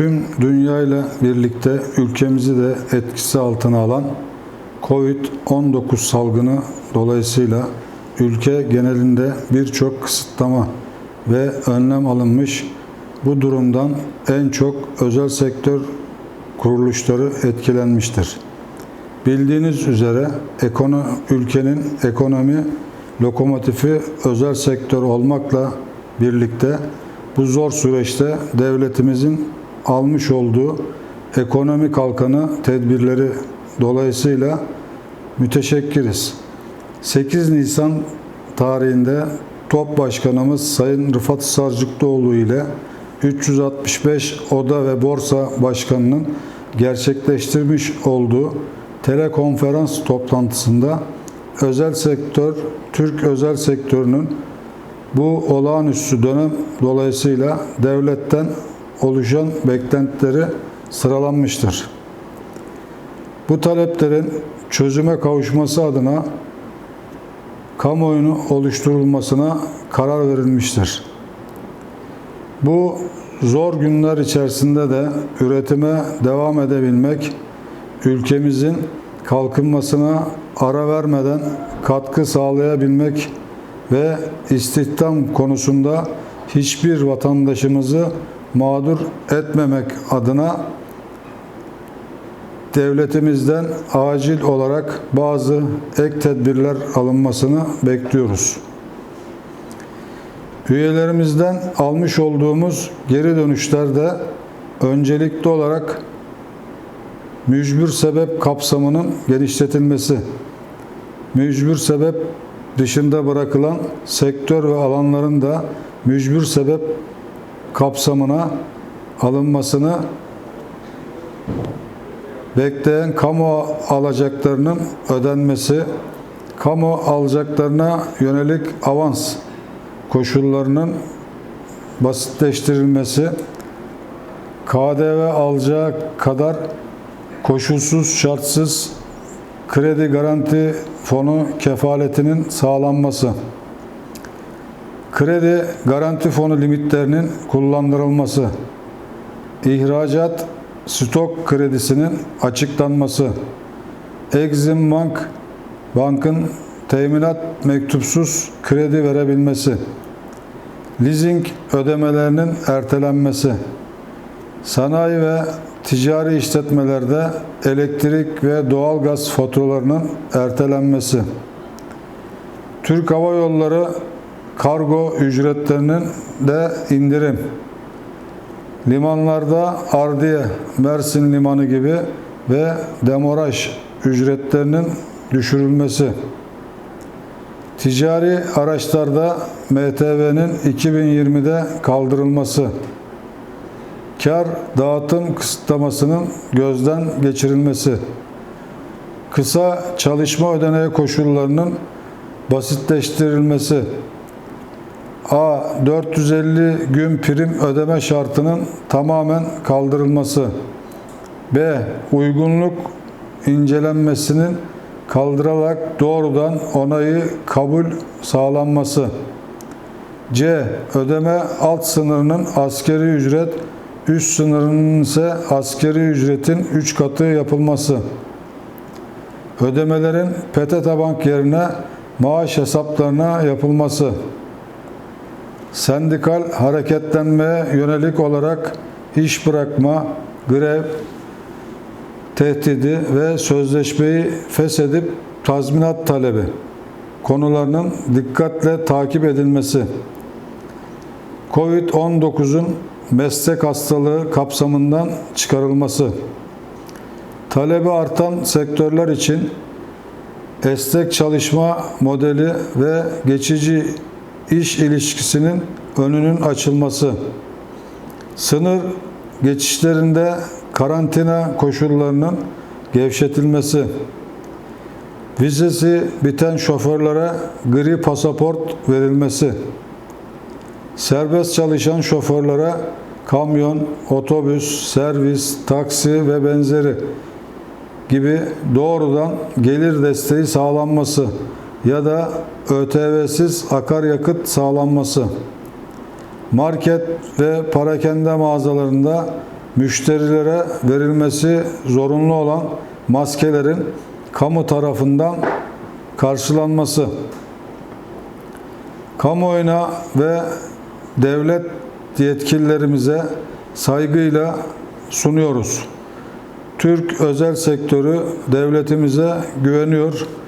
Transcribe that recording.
tüm dünyayla birlikte ülkemizi de etkisi altına alan Covid-19 salgını dolayısıyla ülke genelinde birçok kısıtlama ve önlem alınmış. Bu durumdan en çok özel sektör kuruluşları etkilenmiştir. Bildiğiniz üzere ekono, ülkenin ekonomi lokomotifi özel sektör olmakla birlikte bu zor süreçte devletimizin almış olduğu ekonomi kalkanı tedbirleri dolayısıyla müteşekkiriz. 8 Nisan tarihinde TOP Başkanımız Sayın Rıfat Sarcıklıoğlu ile 365 Oda ve Borsa Başkanı'nın gerçekleştirmiş olduğu telekonferans toplantısında özel sektör, Türk özel sektörünün bu olağanüstü dönem dolayısıyla devletten oluşan beklentileri sıralanmıştır. Bu taleplerin çözüme kavuşması adına kamuoyunu oluşturulmasına karar verilmiştir. Bu zor günler içerisinde de üretime devam edebilmek, ülkemizin kalkınmasına ara vermeden katkı sağlayabilmek ve istihdam konusunda hiçbir vatandaşımızı mağdur etmemek adına devletimizden acil olarak bazı ek tedbirler alınmasını bekliyoruz. Üyelerimizden almış olduğumuz geri dönüşlerde öncelikli olarak mücbir sebep kapsamının genişletilmesi, mücbir sebep dışında bırakılan sektör ve alanların da mücbir sebep kapsamına alınmasını bekleyen kamu alacaklarının ödenmesi, kamu alacaklarına yönelik avans koşullarının basitleştirilmesi, KDV alacağı kadar koşulsuz şartsız kredi garanti fonu kefaletinin sağlanması, kredi garanti fonu limitlerinin kullandırılması, ihracat stok kredisinin açıklanması, Exim Bank bankın teminat mektupsuz kredi verebilmesi, leasing ödemelerinin ertelenmesi, sanayi ve ticari işletmelerde elektrik ve doğalgaz faturalarının ertelenmesi, Türk Hava Yolları kargo ücretlerinin de indirim, limanlarda Ardiye, Mersin Limanı gibi ve demoraj ücretlerinin düşürülmesi, ticari araçlarda MTV'nin 2020'de kaldırılması, kar dağıtım kısıtlamasının gözden geçirilmesi, kısa çalışma ödeneği koşullarının basitleştirilmesi, A. 450 gün prim ödeme şartının tamamen kaldırılması, B. Uygunluk incelenmesinin kaldırarak doğrudan onayı kabul sağlanması, C. Ödeme alt sınırının askeri ücret üst sınırının ise askeri ücretin 3 katı yapılması. Ödemelerin PTT Bank yerine maaş hesaplarına yapılması. Sendikal hareketlenmeye yönelik olarak iş bırakma, grev, tehdidi ve sözleşmeyi feshedip tazminat talebi konularının dikkatle takip edilmesi. Covid-19'un meslek hastalığı kapsamından çıkarılması, talebi artan sektörler için esnek çalışma modeli ve geçici iş ilişkisinin önünün açılması, sınır geçişlerinde karantina koşullarının gevşetilmesi, vizesi biten şoförlere gri pasaport verilmesi, serbest çalışan şoförlere kamyon, otobüs, servis, taksi ve benzeri gibi doğrudan gelir desteği sağlanması ya da ÖTV'siz akaryakıt sağlanması, market ve parakende mağazalarında müşterilere verilmesi zorunlu olan maskelerin kamu tarafından karşılanması, kamuoyuna ve devlet yetkililerimize saygıyla sunuyoruz. Türk özel sektörü devletimize güveniyor